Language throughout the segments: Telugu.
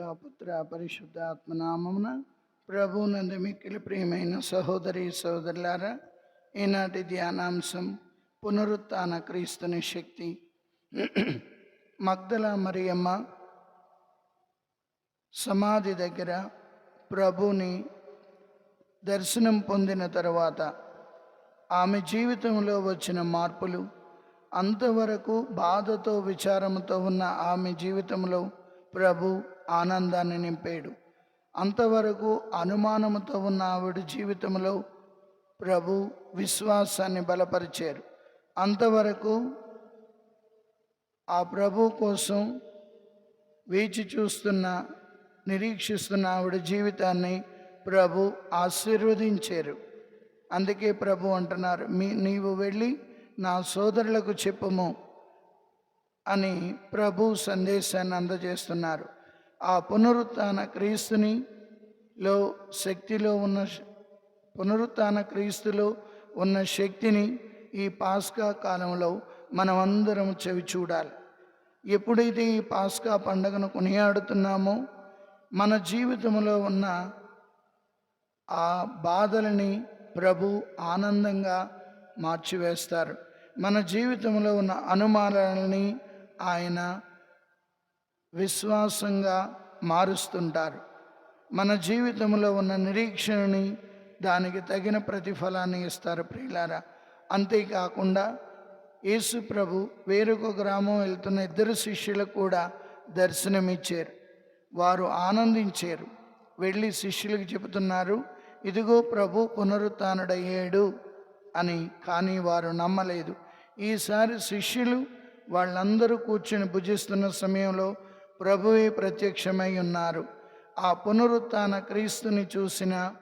పుత్ర పరిశుద్ధ ఆత్మనామమున ప్రభు మిక్కిలి ప్రియమైన సహోదరి సహోదరులారా ఈనాటి ధ్యానాంశం పునరుత్న క్రీస్తుని శక్తి. మగ్దల మరియమ్మ సమాధి దగ్గర ప్రభుని దర్శనం పొందిన తర్వాత ఆమె జీవితంలో వచ్చిన మార్పులు అంతవరకు బాధతో విచారంతో ఉన్న ఆమె జీవితంలో ప్రభు ఆనందాన్ని నింపాడు. అంతవరకు అనుమానంతో ఉన్న ఆవిడ జీవితంలో ప్రభు విశ్వాసాన్ని బలపరిచారు. అంతవరకు ఆ ప్రభు కోసం వేచి చూస్తున్న నిరీక్షిస్తున్న ఆవిడ జీవితాన్ని ప్రభు ఆశీర్వదించారు. అందుకే ప్రభు అంటున్నారు మీ నీవు వెళ్ళి నా సోదరులకు చెప్పము అని ప్రభు సందేశాన్ని అందజేస్తున్నారు. ఆ పునరుత్న క్రీస్తుని లో శక్తిలో ఉన్న పునరుత్న క్రీస్తులో ఉన్న శక్తిని ఈ పాస్కా కాలంలో మనమందరం చెవి చూడాలి. ఎప్పుడైతే ఈ పాస్కా పండుగను కొనియాడుతున్నామో మన జీవితంలో ఉన్న ఆ బాధలని ప్రభు ఆనందంగా మార్చివేస్తారు. మన జీవితంలో ఉన్న అనుమానాలని ఆయన విశ్వాసంగా మారుస్తుంటారు. మన జీవితంలో ఉన్న నిరీక్షణని దానికి తగిన ప్రతిఫలాన్ని ఇస్తారు ప్రియులారా. అంతేకాకుండా యేసు ప్రభు వేరొక గ్రామం వెళ్తున్న ఇద్దరు శిష్యులకు కూడా దర్శనమిచ్చారు. వారు ఆనందించారు. వెళ్ళి శిష్యులకు చెబుతున్నారు ఇదిగో ప్రభు పునరుత్డయ్యాడు అని. కానీ వారు నమ్మలేదు. ఈసారి శిష్యులు వాళ్ళందరూ కూర్చొని భుజిస్తున్న సమయంలో ప్రభువే ప్రత్యక్షమై ఉన్నారు. ఆ పునరుత్న క్రీస్తుని చూసిన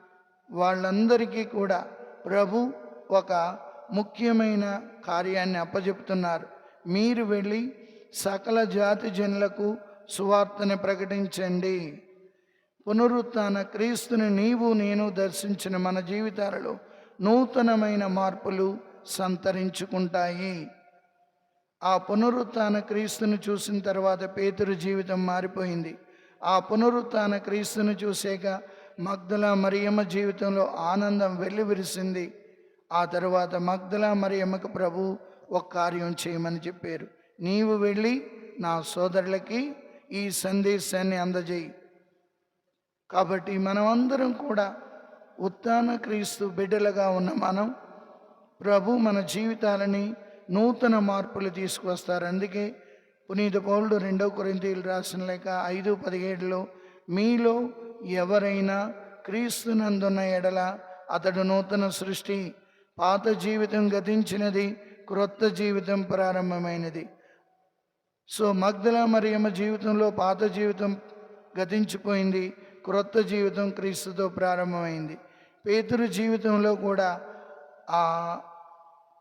వాళ్ళందరికీ కూడా ప్రభు ఒక ముఖ్యమైన కార్యాన్ని అప్పజెప్తున్నారు. మీరు వెళ్ళి సకల జాతి జనులకు సువార్తని ప్రకటించండి. పునరుత్న క్రీస్తుని నీవు నేను దర్శించిన మన జీవితాలలో నూతనమైన మార్పులు సంతరించుకుంటాయి. ఆ పునరుత్న క్రీస్తుని చూసిన తర్వాత పేతురు జీవితం మారిపోయింది. ఆ పునరుత్థాన క్రీస్తుని చూసాక మగ్ధుల మరియమ్మ జీవితంలో ఆనందం వెల్లివిరిసింది. ఆ తర్వాత మగ్ధుల మరియమ్మకు ప్రభు ఒక కార్యం చేయమని చెప్పారు. నీవు వెళ్ళి నా సోదరులకి ఈ సందేశాన్ని అందజేయి. కాబట్టి మనమందరం కూడా ఉత్తాన క్రీస్తు బిడ్డలుగా ఉన్న మనం ప్రభు మన జీవితాలని నూతన మార్పులు తీసుకువస్తారు. అందుకే పునీత పౌరుడు రెండవ కొరింతీలు రాసిన లేక ఐదు పదిహేడులో మీలో ఎవరైనా క్రీస్తునందున్న ఎడల అతడు నూతన సృష్టి పాత జీవితం గతించినది క్రొత్త జీవితం ప్రారంభమైనది. సో మగ్దల మరియమ్మ జీవితంలో పాత జీవితం గతించిపోయింది క్రొత్త జీవితం క్రీస్తుతో ప్రారంభమైంది. పేతురు జీవితంలో కూడా ఆ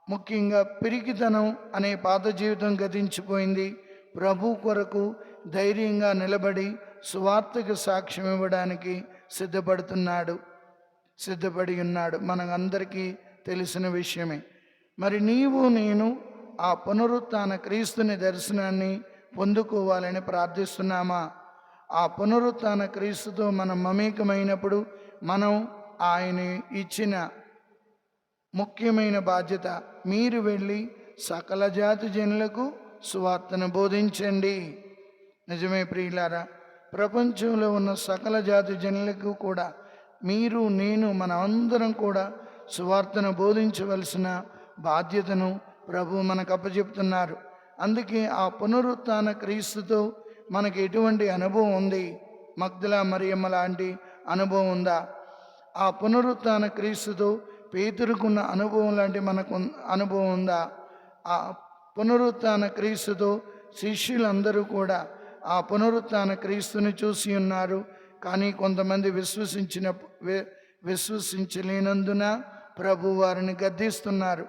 ముఖ్యంగా పిరికితనం అనే పాత జీవితం గతించిపోయింది. ప్రభు కొరకు ధైర్యంగా నిలబడి సువార్తకు సాక్ష్యం ఇవ్వడానికి సిద్ధపడుతున్నాడు సిద్ధపడి ఉన్నాడు. మనకందరికీ తెలిసిన విషయమే. మరి నీవు నేను ఆ పునరుత్న క్రీస్తుని దర్శనాన్ని పొందుకోవాలని ప్రార్థిస్తున్నామా? ఆ పునరుత్న క్రీస్తుతో మనం మమేకమైనప్పుడు మనం ఆయన ఇచ్చిన ముఖ్యమైన బాధ్యత మీరు వెళ్ళి సకల జాతి జనులకు సువార్తను బోధించండి. నిజమే ప్రియులారా ప్రపంచంలో ఉన్న సకల జాతి జనులకు కూడా మీరు నేను మన అందరం కూడా సువార్తను బోధించవలసిన బాధ్యతను ప్రభు మనకు అప్పచెప్తున్నారు. అందుకే ఆ పునరుత్న క్రీస్తుతో మనకి ఎటువంటి అనుభవం ఉంది? మగ్దల మరియమ్మ లాంటి అనుభవం ఉందా? ఆ పునరుత్న క్రీస్తుతో పేతురుకున్న అనుభవం లాంటి మనకు అనుభవం ఉందా? ఆ పునరుత్న క్రీస్తుతో శిష్యులందరూ కూడా ఆ పునరుత్న క్రీస్తుని చూసి ఉన్నారు. కానీ కొంతమంది విశ్వసించిన విశ్వసించలేనందున ప్రభు వారిని గద్దిస్తున్నారు.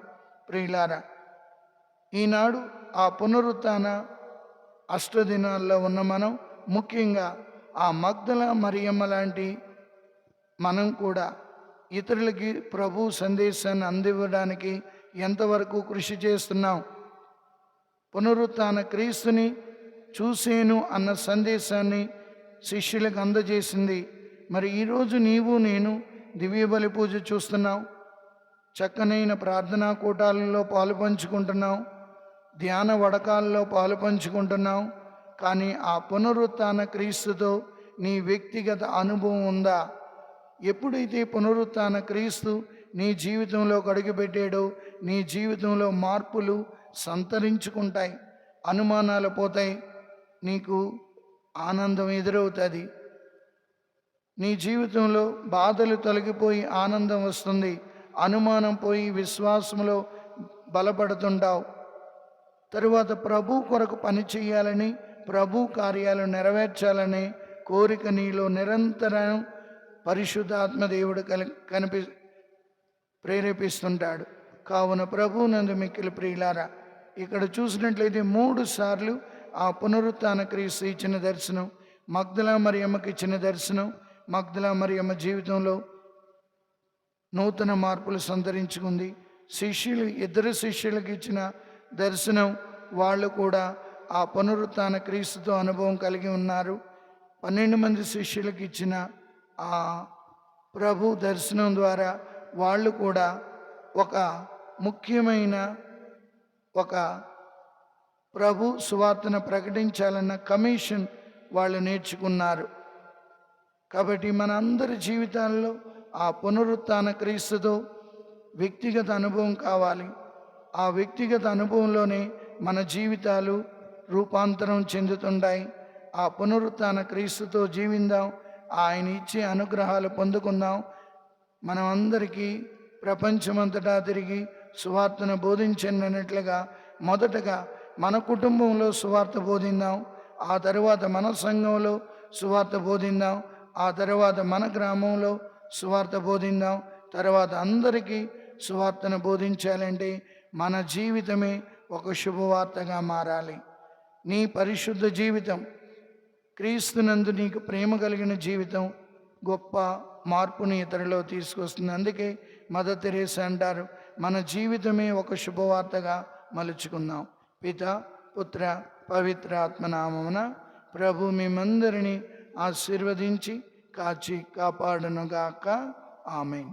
ప్రియులారా ఈనాడు ఆ పునరుత్న అష్టదినాల్లో ఉన్న మనం ముఖ్యంగా ఆ మగ్ధల మరియమ్మ లాంటి మనం కూడా ఇతరులకి ప్రభు సందేశాన్ని అందివ్వడానికి ఎంతవరకు కృషి చేస్తున్నాం పునరుత్న క్రీస్తుని చూసేను అన్న సందేశాన్ని శిష్యులకు అందజేసింది. మరి ఈరోజు నీవు నేను దివ్య బలి పూజ చూస్తున్నావు. చక్కనైన ప్రార్థనా కూటాలలో పాలు పంచుకుంటున్నావు. ధ్యాన వడకాల్లో పాలు పంచుకుంటున్నావు. కానీ ఆ పునరుత్న క్రీస్తుతో నీ వ్యక్తిగత అనుభవం ఉందా? ఎప్పుడైతే పునరుత్న క్రీస్తు నీ జీవితంలో అడుగుపెట్టాడో నీ జీవితంలో మార్పులు సంతరించుకుంటాయి అనుమానాలు పోతాయి నీకు ఆనందం ఎదురవుతుంది. నీ జీవితంలో బాధలు తొలగిపోయి ఆనందం వస్తుంది అనుమానం పోయి విశ్వాసంలో బలపడుతుంటావు. తరువాత ప్రభు కొరకు పని చేయాలని ప్రభు కార్యాలు నెరవేర్చాలని కోరిక నీలో నిరంతరం పరిశుద్ధాత్మ దేవుడు కలి కనిపి ప్రేరేపిస్తుంటాడు. కావున ప్రభు నందు మిక్కిలి ప్రియులారా ఇక్కడ చూసినట్లయితే మూడు సార్లు ఆ పునరుత్న క్రీస్తు ఇచ్చిన దర్శనం మగ్దల మరియమ్మకి ఇచ్చిన దర్శనం మగ్దల మరియమ్మ జీవితంలో నూతన మార్పులు సంతరించుకుంది. శిష్యులు ఇద్దరు శిష్యులకు ఇచ్చిన దర్శనం వాళ్ళు కూడా ఆ పునరుత్న క్రీస్తుతో అనుభవం కలిగి ఉన్నారు. పన్నెండు మంది శిష్యులకు ఇచ్చిన ఆ ప్రభు దర్శనం ద్వారా వాళ్ళు కూడా ఒక ముఖ్యమైన ఒక ప్రభు సువార్తను ప్రకటించాలన్న కమిషన్ వాళ్ళు నేర్చుకున్నారు. కాబట్టి మన అందరి జీవితాల్లో ఆ పునరుత్న క్రీస్తుతో వ్యక్తిగత అనుభవం కావాలి. ఆ వ్యక్తిగత అనుభవంలోనే మన జీవితాలు రూపాంతరం చెందుతుంటాయి. ఆ పునరుత్న క్రీస్తుతో జీవిందాం. ఆయన ఇచ్చే అనుగ్రహాలు పొందుకుందాం. మనం అందరికీ ప్రపంచమంతటా తిరిగి సువార్తను బోధించినట్లుగా మొదటగా మన కుటుంబంలో సువార్త బోధిందాం. ఆ తర్వాత మన సంఘంలో సువార్త బోధిందాం. ఆ తర్వాత మన గ్రామంలో సువార్త బోధిందాం. తర్వాత అందరికీ సువార్తను బోధించాలంటే మన జీవితమే ఒక శుభవార్తగా మారాలి. నీ పరిశుద్ధ జీవితం క్రీస్తునందు నీకు ప్రేమ కలిగిన జీవితం గొప్ప మార్పుని ఇతరులో తీసుకొస్తుంది. అందుకే మదర్ తెరేసా అంటారు మన జీవితమే ఒక శుభవార్తగా మలుచుకుందాం. పిత పుత్ర పవిత్ర ఆత్మనామమున ప్రభు మేమందరినీ ఆశీర్వదించి కాచి కాపాడునుగాక. ఆమె